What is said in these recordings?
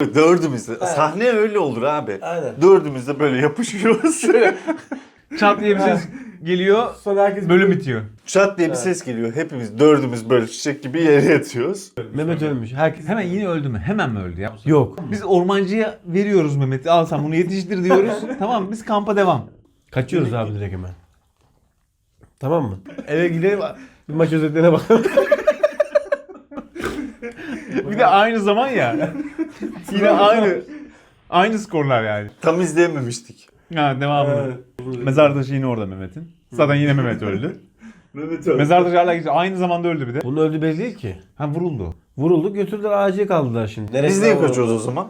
Dördümüz de. Sahne öyle olur abi. Aynen. Dördümüz de böyle yapışıyoruz. Çat diye bir ses geliyor. Sonra herkes Bölüm bitiyor. Çat diye bir ses geliyor. Hepimiz dördümüz böyle çiçek gibi yere yatıyoruz. Mehmet ölmüş. Herkes Hemen yine öldü mü? Hemen mi öldü ya? yok. Biz ormancıya veriyoruz Mehmet'i. Al sen bunu yetiştir diyoruz. tamam biz kampa devam. Kaçıyoruz abi direkt hemen. Tamam mı? Eve gidelim bir maç özetlerine bakalım. Bir de aynı zaman ya. yine aynı. Aynı skorlar yani. Tam izleyememiştik. Ha devamlı. Mezar taşı yine orada Mehmet'in. Zaten yine Mehmet öldü. Mehmet Mezar taşı hala geçti. Aynı zamanda öldü bir de. Bunun öldüğü belli değil ki. Ha vuruldu. Vuruldu götürdüler acile kaldılar şimdi. Biz niye kaçıyoruz o zaman?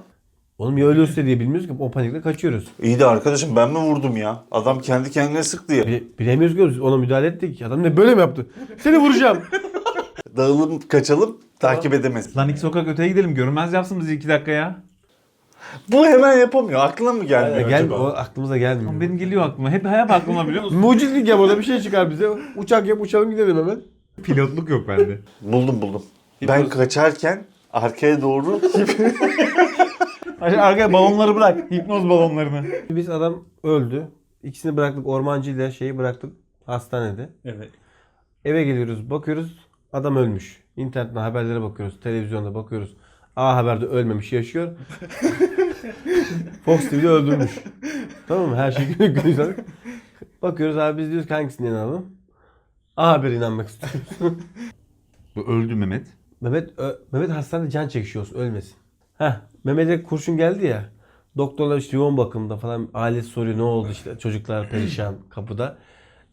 Oğlum ya ölürse diye bilmiyoruz ki o panikle kaçıyoruz. İyi de arkadaşım ben mi vurdum ya? Adam kendi kendine sıktı ya. Bile- bilemiyoruz ki biz ona müdahale ettik. Adam ne böyle mi yaptı? Seni vuracağım. Dağılım kaçalım takip edemez. Lan iki sokak öteye gidelim. Görünmez yapsın bizi iki dakika ya. Bu hemen yapamıyor. Aklına mı gelmiyor gel, acaba? o aklımıza gelmiyor. Lan Benim geliyor aklıma. Hep hep aklıma biliyor musun? Mucitlik yap orada bir şey çıkar bize. Uçak yap uçalım gidelim hemen. Pilotluk yok bende. Buldum buldum. Ben kaçarken arkaya doğru Arkaya balonları bırak. Hipnoz balonlarını. Biz adam öldü. İkisini bıraktık ormancı ile şeyi bıraktık hastanede. Evet. Eve geliyoruz bakıyoruz adam ölmüş. İnternetten haberlere bakıyoruz. Televizyonda bakıyoruz. A Haber'de ölmemiş yaşıyor. Fox TV'de öldürmüş. Tamam mı? Her şey sanık. Bakıyoruz abi biz diyoruz ki hangisine inanalım? A Haber'e inanmak istiyoruz. Bu öldü Mehmet. Mehmet ö- Mehmet hastanede can çekişiyor ölmesin. Heh Mehmet'e kurşun geldi ya. Doktorlar işte yoğun bakımda falan ailesi soruyor ne oldu işte çocuklar perişan kapıda.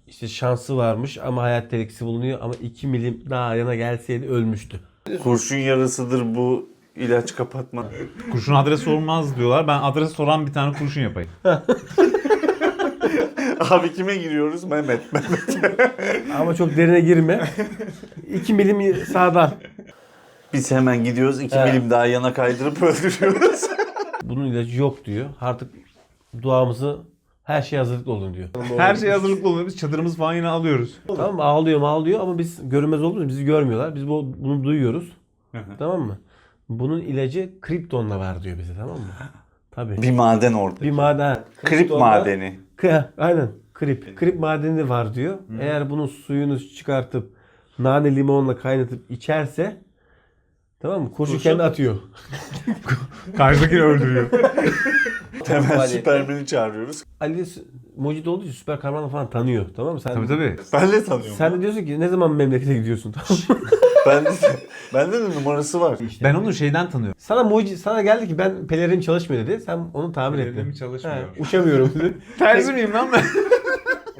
İşte şansı varmış ama hayat tehlikesi bulunuyor ama 2 milim daha yana gelseydi ölmüştü. kurşun yarasıdır bu ilaç kapatma. Kurşun adres sormaz diyorlar. Ben adres soran bir tane kurşun yapayım. Abi kime giriyoruz? Mehmet. Mehmet. Ama çok derine girme. 2 milim sağdan. Biz hemen gidiyoruz. iki Evet. milim daha yana kaydırıp öldürüyoruz. Bunun ilacı yok diyor. Artık duamızı her şey hazırlıklı olun diyor. Her şey hazırlıklı oluyor. Biz çadırımızı falan yine alıyoruz. Tamam mı? Ağlıyor ağlıyor ama biz görünmez olduğumuz bizi görmüyorlar. Biz bu, bunu duyuyoruz. tamam mı? Bunun ilacı kriptonla var diyor bize tamam mı? Tabii. bir maden orada. Bir maden. Krip Kriptonla- madeni. K- aynen. Krip. Krip madeni de var diyor. Eğer bunun suyunu çıkartıp nane limonla kaynatıp içerse tamam mı? Kurşun kendi atıyor. Karşıdakini öldürüyor. Hemen. Süpermen'i çağırıyoruz. Ali mucit olduğu için süper kahramanı falan tanıyor. Tamam mı? Sen, tabii tabii. Ben de tanıyorum. Sen de diyorsun ki ne zaman memlekete gidiyorsun tamam mı? Bende de, bende de numarası var. Ben onu şeyden tanıyorum. Sana mucit sana geldi ki ben pelerin çalışmıyor dedi. Sen onu tamir ettin. Pelerim çalışmıyor. He, uçamıyorum dedi. Terzi miyim lan ben?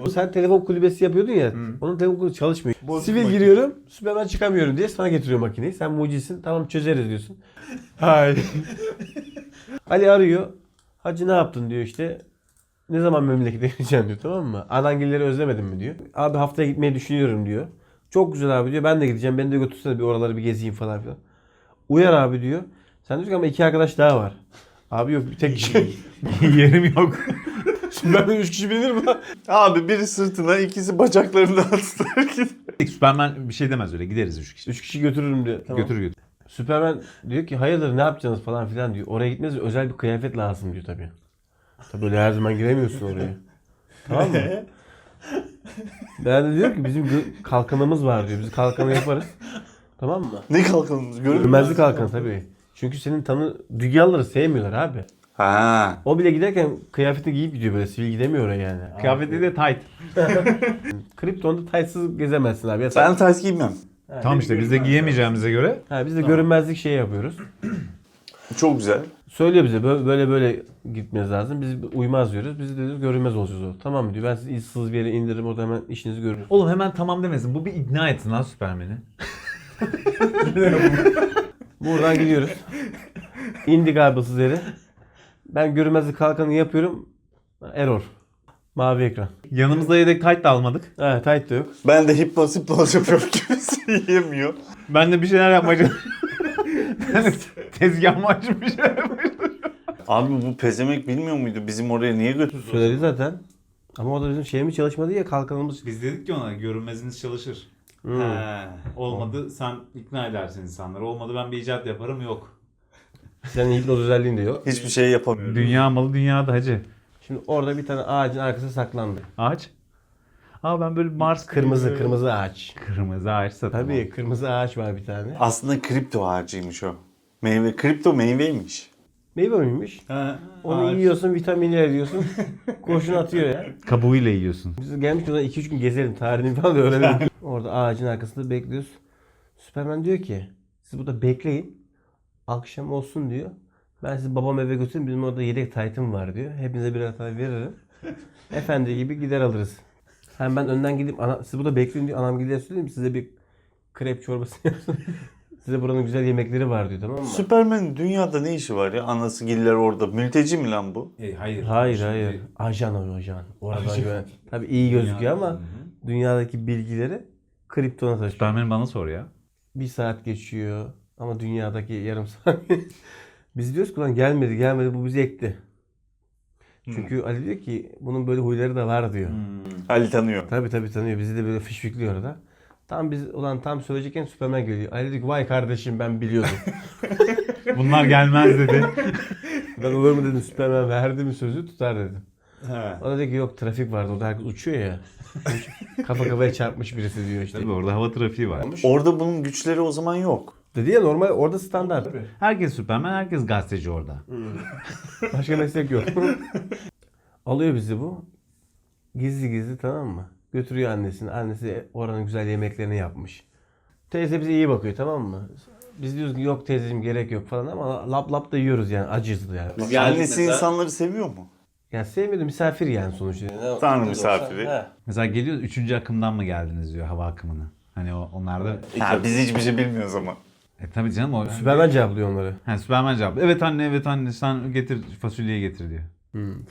O sen telefon kulübesi yapıyordun ya. Onun telefon kulübesi çalışmıyor. Sivil giriyorum, Süpermen çıkamıyorum diye sana getiriyor makineyi. Sen mucisin, tamam çözeriz diyorsun. Hay. Ali arıyor. Hacı ne yaptın diyor işte. Ne zaman memlekete gideceksin diyor tamam mı? Anangilleri özlemedin mi diyor. Abi haftaya gitmeyi düşünüyorum diyor. Çok güzel abi diyor. Ben de gideceğim. Beni de götürsene bir oraları bir gezeyim falan filan. Uyar abi diyor. Sen diyorsun ki ama iki arkadaş daha var. Abi yok bir tek kişi. Yerim yok. Süpermen üç kişi bilir mi? Abi biri sırtına ikisi bacaklarından tutar gidiyor. Süpermen bir şey demez öyle. Gideriz üç kişi. Üç kişi götürürüm diyor. Tamam. Götür götür. Süpermen diyor ki hayırdır ne yapacaksınız falan filan diyor. Oraya gitmeniz özel bir kıyafet lazım diyor tabii. Tabii böyle her zaman giremiyorsun oraya. tamam mı? Ben de diyor ki bizim kalkanımız var diyor. Biz kalkanı yaparız. Tamam mı? Ne kalkanımız görür Görmezlik kalkanı tabii. Çünkü senin tanı dünyaları sevmiyorlar abi. Ha. O bile giderken kıyafetini giyip gidiyor böyle sivil gidemiyor oraya yani. Kıyafeti de tight. Kriptonda taytsız gezemezsin abi. Ya Ben tayt giymem. Ha, Tamam işte biz de giyemeyeceğimize göre. Ha, biz de görünmezlik şey yapıyoruz. Çok güzel. Söylüyor bize böyle böyle, gitmeniz lazım. Biz uymaz diyoruz. Biz de diyoruz görünmez olacağız o. Tamam diyor. Ben sizi ıssız bir yere indiririm orada hemen işinizi görürüm. Oğlum hemen tamam demesin. Bu bir ikna etsin lan Süpermen'i. Buradan gidiyoruz. İndik abi yere. Ben görünmezlik kalkanı yapıyorum. Error. Mavi ekran. Yanımızda yedek tight da almadık. Ha tight da yok. Ben de hipnoz hipnoz yapıyorum kimse yiyemiyor. Ben de bir şeyler yapmaya çalışıyorum. Ben de Tezgah açıp bir şeyler yapmaya Abi bu pezemek bilmiyor muydu bizim oraya niye götürdü? Söyledi zaten. Ama o da bizim şeyimiz çalışmadı ya kalkanımız. Biz dedik ki ona görünmeziniz çalışır. Hmm. He, olmadı sen ikna edersin insanları. Olmadı ben bir icat yaparım yok. Senin hipnoz özelliğin de yok. Hiçbir şey yapamıyorum. Dünya malı dünyada hacı. Şimdi orada bir tane ağacın arkasına saklandı. Ağaç. Aa ben böyle Mars Kırmızı kırmızı ağaç. Kırmızı ağaç satın. Tabii kırmızı ağaç var bir tane. Aslında kripto ağacıymış o. Meyve, kripto meyveymiş. Meyve miymiş? Onu yiyorsun, vitaminler ediyorsun. Kurşun atıyor ya. Kabuğuyla yiyorsun. Biz gelmiş oradan 2-3 gün gezelim. Tarihini falan da öğrenelim. Orada ağacın arkasında bekliyoruz. Süpermen diyor ki siz burada bekleyin. Akşam olsun diyor. Ben sizi babam eve götürürüm. Bizim orada yedek taytım var diyor. Hepinize birer tane veririm. Efendi gibi gider alırız. Hem ben önden gidip ana, siz burada bekleyin diyor. Anam gider söyleyeyim size bir krep çorbası yapsın. size buranın güzel yemekleri var diyor tamam mı? Süpermen'in dünyada ne işi var ya? Anası giller orada. Mülteci mi lan bu? E, hayır. Hayır Şimdi- hayır. Ajan o ajan. Oradan güven. Tabii iyi gözüküyor ama dünyadaki bilgileri kriptona taşıyor. Süpermen'i bana sor ya. Bir saat geçiyor ama dünyadaki yarım saat. Biz diyoruz ki lan gelmedi gelmedi bu bizi ekti. Çünkü Ali diyor ki bunun böyle huyları da var diyor. Ali tanıyor. Tabii tabii tanıyor. Bizi de böyle fişfikliyor orada. Tam biz ulan tam söyleyecekken Süpermen geliyor. Ali diyor ki vay kardeşim ben biliyordum. Bunlar gelmez dedi. ben olur mu dedim Süpermen verdi mi sözü tutar dedim. O da dedi ki yok trafik vardı orada herkes uçuyor ya. Kafa kafaya çarpmış birisi diyor işte. Tabii orada hava trafiği var. Orada bunun güçleri o zaman yok. Dedi ya normal orada standart. Herkes Süpermen, herkes gazeteci orada. Başka meslek yok. Alıyor bizi bu. Gizli gizli tamam mı? Götürüyor annesini. Annesi oranın güzel yemeklerini yapmış. Teyze bize iyi bakıyor tamam mı? Biz diyoruz ki yok teyzeciğim gerek yok falan ama lap lap da yiyoruz yani acız yani. Biz Yani Annesi mesela- insanları seviyor mu? Yani sevmedim misafir yani sonuçta. Tanrı misafiri. Mesela geliyoruz üçüncü akımdan mı geldiniz diyor hava akımını. Hani o, onlar da... Ha, biz hiçbir şey bilmiyoruz ama. E tabii canım o... Süpermen cevaplıyor onları. Ha, Süpermen cevap. Evet anne evet anne sen getir fasulyeyi getir diyor.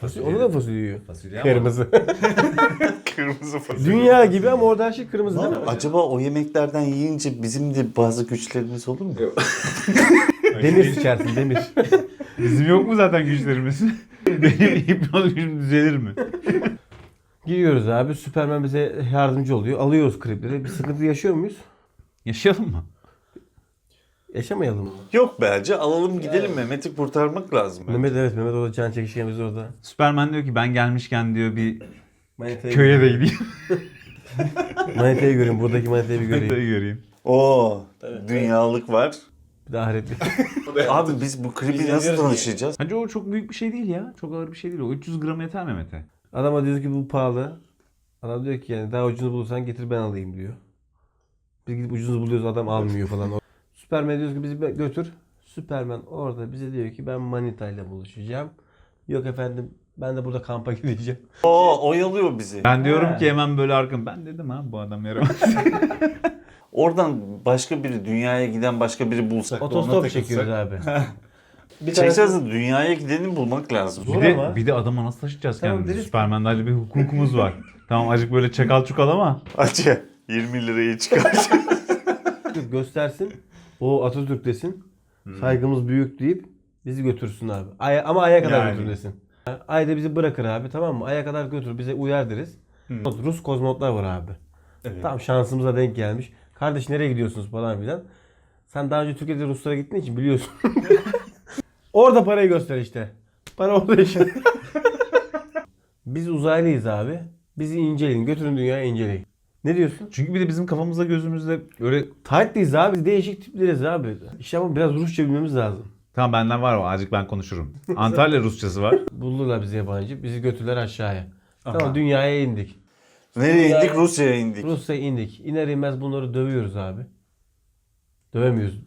Fasulye, onu da fasulye yiyor. Fasulye ama- Kırmızı. Kırmızı fasulye. Dünya gibi ama orada her şey kırmızı değil mi? Acaba o yemeklerden yiyince bizim de bazı güçlerimiz olur mu? Demir sıçarsın demir. Bizim yok mu zaten güçlerimiz? Benim hipnoz gücüm düzelir mi? Giriyoruz abi. Süpermen bize yardımcı oluyor. Alıyoruz kripleri. Bir sıkıntı yaşıyor muyuz? Yaşayalım mı? Yaşamayalım mı? Yok bence alalım gidelim Mehmet'i kurtarmak lazım. bence. Mehmet evet Mehmet orada can çekişken biz orada. Süpermen diyor ki ben gelmişken diyor bir Manitayı, köye de gideyim. manitayı göreyim. Buradaki manitayı bir göreyim. Manitayı göreyim. Oo, dünyalık var. Bir de ahiretli. Abi biz bu klibi Biz nasıl izliyoruz tanışacağız? Bence o çok büyük bir şey değil ya. Çok ağır bir şey değil o. 300 gram yeter Mehmet'e. Adama diyoruz ki bu pahalı. Adam diyor ki yani daha ucunu bulursan getir ben alayım diyor. Biz gidip ucunu buluyoruz adam almıyor falan. Süpermen diyoruz ki bizi götür. Süpermen orada bize diyor ki ben manitayla buluşacağım. Yok efendim ben de burada kampa gideceğim. Oo, oyalıyor bizi. Ben diyorum ki hemen böyle arkam. Ben dedim ha bu adam yaramaz. Oradan başka biri, dünyaya giden başka biri bulsak da ona Otostop takılsak. çekiyoruz abi. Bir Çekeceğiz de dünyaya gideni bulmak lazım. Zor bir, de, ama. bir de adama nasıl taşıyacağız Tamam, kendimizi? deriz. Süpermen'de öyle bir hukukumuz var. tamam acık böyle çakal çukal ama. Acı 20 lirayı çıkar. göstersin. O Atatürk desin. Saygımız büyük deyip bizi götürsün abi. Aya, ama aya kadar Yani. götür desin. Ayda bizi bırakır abi tamam mı? Aya kadar götür bize uyar deriz. Rus kozmonotlar var abi. Tam şansımıza denk gelmiş. Kardeş nereye gidiyorsunuz falan filan. Sen daha önce Türkiye'de Ruslara gittiğin için biliyorsun. orada parayı göster işte. Para orada işte. Biz uzaylıyız abi. Bizi inceleyin. Götürün dünyaya inceleyin. Ne diyorsun? Çünkü bir de bizim kafamızda gözümüzde öyle Tight'liyiz abi. Biz değişik tipleriz abi. İşte ama biraz Rusça bilmemiz lazım. Tamam benden var o azıcık ben konuşurum. Antalya Rusçası var. Buldular bizi yabancı. Bizi götürdüler aşağıya. Tamam dünyaya indik. Nereye indik? Rusya'ya indik. Rusya'ya indik. İner inmez bunları dövüyoruz abi. Dövemiyoruz.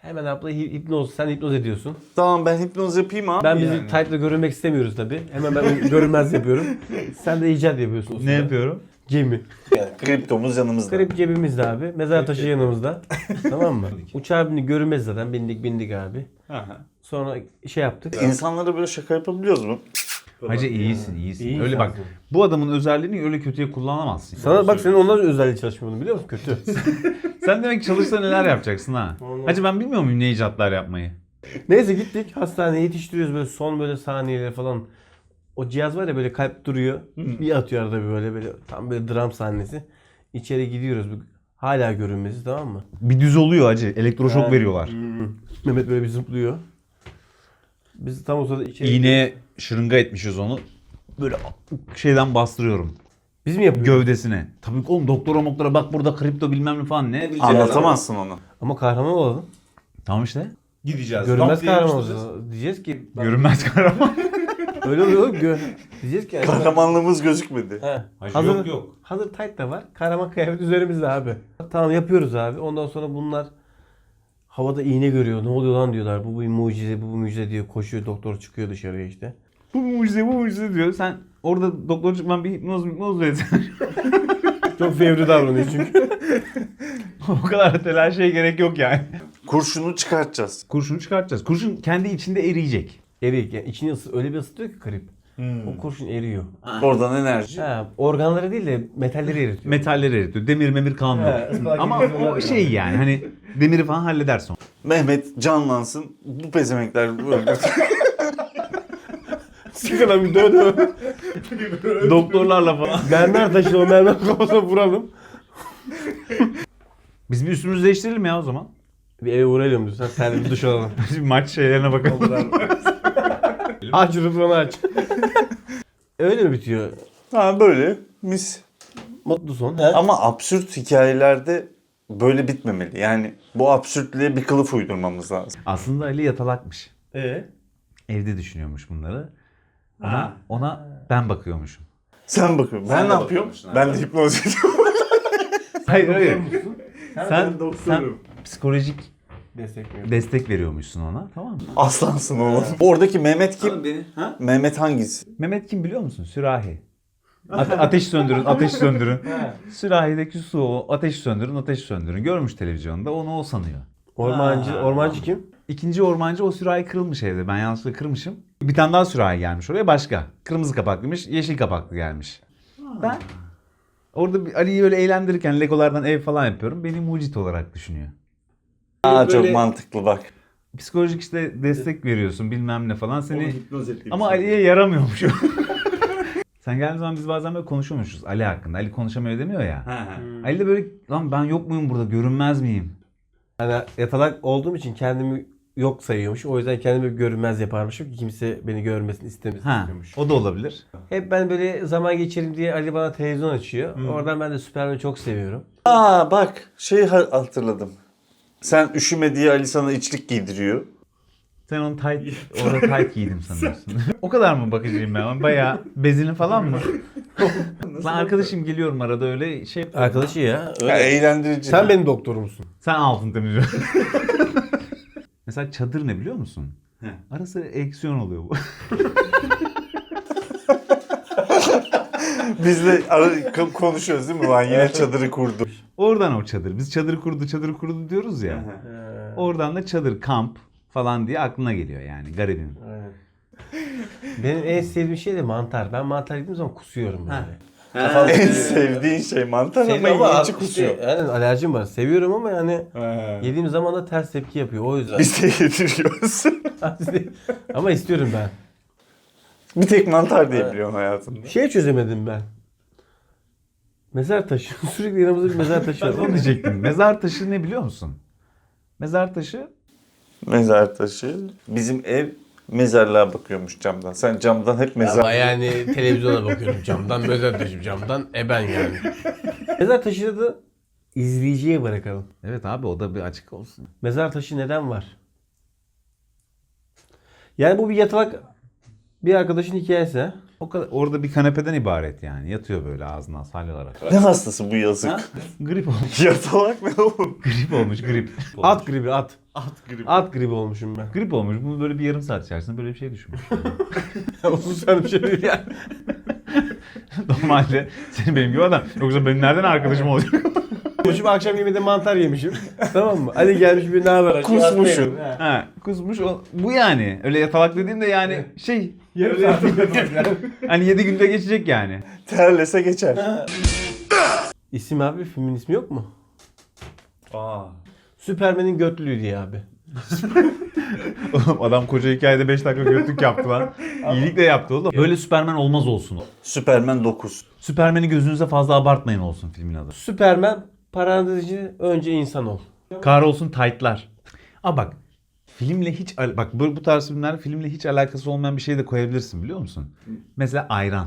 Hemen abla hi- hipnoz. Sen hipnoz ediyorsun. Tamam ben hipnoz yapayım abi. Ben bizi yani. tight'la görünmek istemiyoruz tabi. Hemen ben görünmez yapıyorum. Sen de icat yapıyorsun. ne usta. yapıyorum? Gemi. Kriptomuz yanımızda. Krip cebimizde abi. Mezar taşı yanımızda. tamam mı? Uçağa bindik görünmez zaten. Bindik bindik abi. Sonra şey yaptık. İnsanlara böyle şaka yapabiliyoruz mu? Hacı iyisin iyisin. İyi öyle bak insansın. bu adamın özelliğini öyle kötüye kullanamazsın. Sana bak senin ondan özelliği çalışmadığını biliyor musun? Kötü. Sen demek ki çalışsa neler yapacaksın ha. Hacı ben bilmiyor muyum ne icatlar yapmayı? Neyse gittik hastaneye yetiştiriyoruz böyle son böyle saniyeleri falan. O cihaz var ya böyle kalp duruyor. Bir atıyor arada bir böyle böyle tam böyle dram sahnesi. İçeri gidiyoruz. Hala görünmesi tamam mı? Bir düz oluyor hacı. Elektroşok Ha. veriyorlar. Mehmet böyle bir zıplıyor. Biz tam o sırada içeri... İğneye şırınga etmişiz onu. Böyle şeyden bastırıyorum. Biz mi yapıyoruz? Gövdesine. Tabii oğlum doktora moktora bak burada kripto bilmem ne falan ne. Anlatamazsın onu. Ama kahraman olalım. Tamam işte. Gideceğiz. Görünmez Lap diye kahraman yapıştıracağız. olacağız. Diyeceğiz ki... Görünmez kahraman. Öyle oluyor oğlum. Gö... Diyeceğiz ki... Kahramanlığımız gözükmedi. He. Hayır, Hazır, yok yok. hazır tight da var. Kahraman kıyafet üzerimizde abi. Tamam yapıyoruz abi. Ondan sonra bunlar havada iğne görüyor. Ne oluyor lan diyorlar. Bu bir mucize, bu bir mucize diyor. Koşuyor doktor çıkıyor dışarıya işte. bu mucize bu mucize diyor. Sen orada doktor çıkman bir hipnoz hipnoz verirsen. Çok fevri davranıyor çünkü. o kadar da telaşeye gerek yok yani. Kurşunu çıkartacağız. Kurşunu çıkartacağız. Kurşun kendi içinde eriyecek. Eriyik yani içini ısı, öyle bir ısıtıyor ki grip. O kurşun eriyor. Oradan enerji. Ha, organları değil de metalleri eritiyor. Metalleri eritiyor. Demir memir kalmıyor. Ama gibi o şey yani hani demiri falan halleder sonra. Mehmet canlansın. Bu pezemekler öldürsün. Sıkılan bir dö dö. Doktorlarla falan. Mermer taşı o mermer kafasına vuralım. Biz bir üstümüzü değiştirelim ya o zaman. Bir eve uğrayalım diyorsun. Sen bir duş alalım. Biz bir maç şeylerine bakalım. aç rıfını aç. Öyle mi bitiyor? ha böyle mis. Mutlu son. Ama absürt hikayelerde böyle bitmemeli. Yani bu absürtlüğe bir kılıf uydurmamız lazım. Aslında Ali yatalakmış. Ee? Evde düşünüyormuş bunları. Ona, ona ben bakıyormuşum. Sen bakıyorsun. Ben Sen ne de yapıyorum? bakıyormuşsun ha. Ben de hipnoz ediyorum. Hayır hayır. Sen, sen doktorum. Psikolojik Destekliyor. destek veriyormuşsun ona tamam mı? Aslansın oğlum. Oradaki Mehmet kim? beni. Ha? Mehmet hangisi? Mehmet kim biliyor musun? Sürahi. Ate- ateş söndürün, ateş söndürün. Sürahideki su, ateş söndürün, ateş söndürün. Görmüş televizyonda, onu o sanıyor. Ormancı, ormancı kim? İkinci ormancı o sürahi kırılmış evde. Ben yanlışlıkla kırmışım. Bir tane daha sürahi gelmiş oraya başka. Kırmızı kapaklıymış, yeşil kapaklı gelmiş. Ben orada bir Ali'yi böyle eğlendirirken Legolardan ev falan yapıyorum. Beni mucit olarak düşünüyor. Aa çok Böyle- mantıklı bak. Psikolojik işte destek veriyorsun bilmem ne falan seni ama. Ali'ye yaramıyormuş. Sen geldiğin zaman biz bazen böyle konuşuyormuşuz Ali hakkında. Ali konuşamıyor demiyor ya. Ha, ha. Ali de böyle lan ben yok muyum burada görünmez miyim? Hani yatalak olduğum için kendimi yok sayıyormuş. O yüzden kendimi görünmez yaparmışım ki kimse beni görmesini istemesin Ha, istiyormuş. o da olabilir. Hep ben böyle zaman geçireyim diye Ali bana televizyon açıyor. Oradan ben de Superman'i çok seviyorum. Aa bak şey ha- hatırladım. Sen üşüme diye Ali sana içlik giydiriyor. Sen onu tight, orada tight giydim sanıyorsun. o kadar mı bakıcıyım ben? Bayağı bezini falan mı? Lan arkadaşım geliyorum arada öyle şey. Arkadaşı ya. Ya, eğlendirici. Sen benim doktorumsun. Sen altın temizliyorsun. Mesela çadır ne biliyor musun? Arası eksiyon oluyor bu. Biz de ara- konuşuyoruz değil mi lan? Yine çadırı kurdu. Oradan o çadır. Biz çadır kurdu, çadır kurdu diyoruz ya. Oradan da çadır, kamp falan diye aklına geliyor yani garibim. Benim en sevdiğim şey de mantar. Ben mantar yediğim zaman kusuyorum böyle. en sevdiğin şey mantar ama Sevdim işte, kusuyor. yani alerjim var. Seviyorum ama yani yediğim zaman da ters tepki yapıyor. O yüzden. Biz de yediriyoruz. ama istiyorum ben. Bir tek mantar diye biliyorsun hayatında. Şey çözemedim ben. Mezar taşı. Sürekli yanımızda bir mezar taşı Ben var. onu diyecektim. Mezar taşı ne biliyor musun? Mezar taşı Mezar taşı. Bizim ev mezarlığa bakıyormuş camdan. Sen camdan hep mezar. Ama yani televizyona bakıyorum camdan, mezar taşı camdan, eben yani. mezar taşını da izleyiciye bırakalım. Evet abi o da bir açık olsun. Mezar taşı neden var? Yani bu bir yatalak bir arkadaşın hikayesi. O kadar orada bir kanepeden ibaret yani. Yatıyor böyle ağzından salyalara. Ne hastası bu yazık? grip olmuş. Yatalak ne oğlum? grip olmuş grip. At gribi at. At gribi. At gribi olmuşum ben. grip olmuş. Bunu böyle bir yarım saat içerisinde böyle bir şey düşünmüş. Bu sen bir şey değil yani. Normalde senin benim gibi adam. Yoksa benim nereden arkadaşım olacak? Olmuşum akşam yemeğinde mantar yemişim. tamam mı? Ali gelmiş bir ne haber? Kusmuşum. Ha. ha, kusmuş. O, bu yani. Öyle yatalak dediğimde yani şey. Yarım saat. Hani 7 günde geçecek yani. Terlese geçer. İsim abi filmin ismi yok mu? Aa. Süpermen'in götlülüğü diye abi. Oğlum adam koca hikayede 5 dakika götlük yaptı lan. İyilik de yaptı oğlum. Böyle Süpermen olmaz olsun. Süpermen 9. Süpermen'i gözünüze fazla abartmayın olsun filmin adı. Süpermen parantez içinde önce insan ol. Kahrolsun taytlar. Aa bak filmle hiç al- bak bu, bu tarz filmler filmle hiç alakası olmayan bir şey de koyabilirsin biliyor musun? Mesela ayran.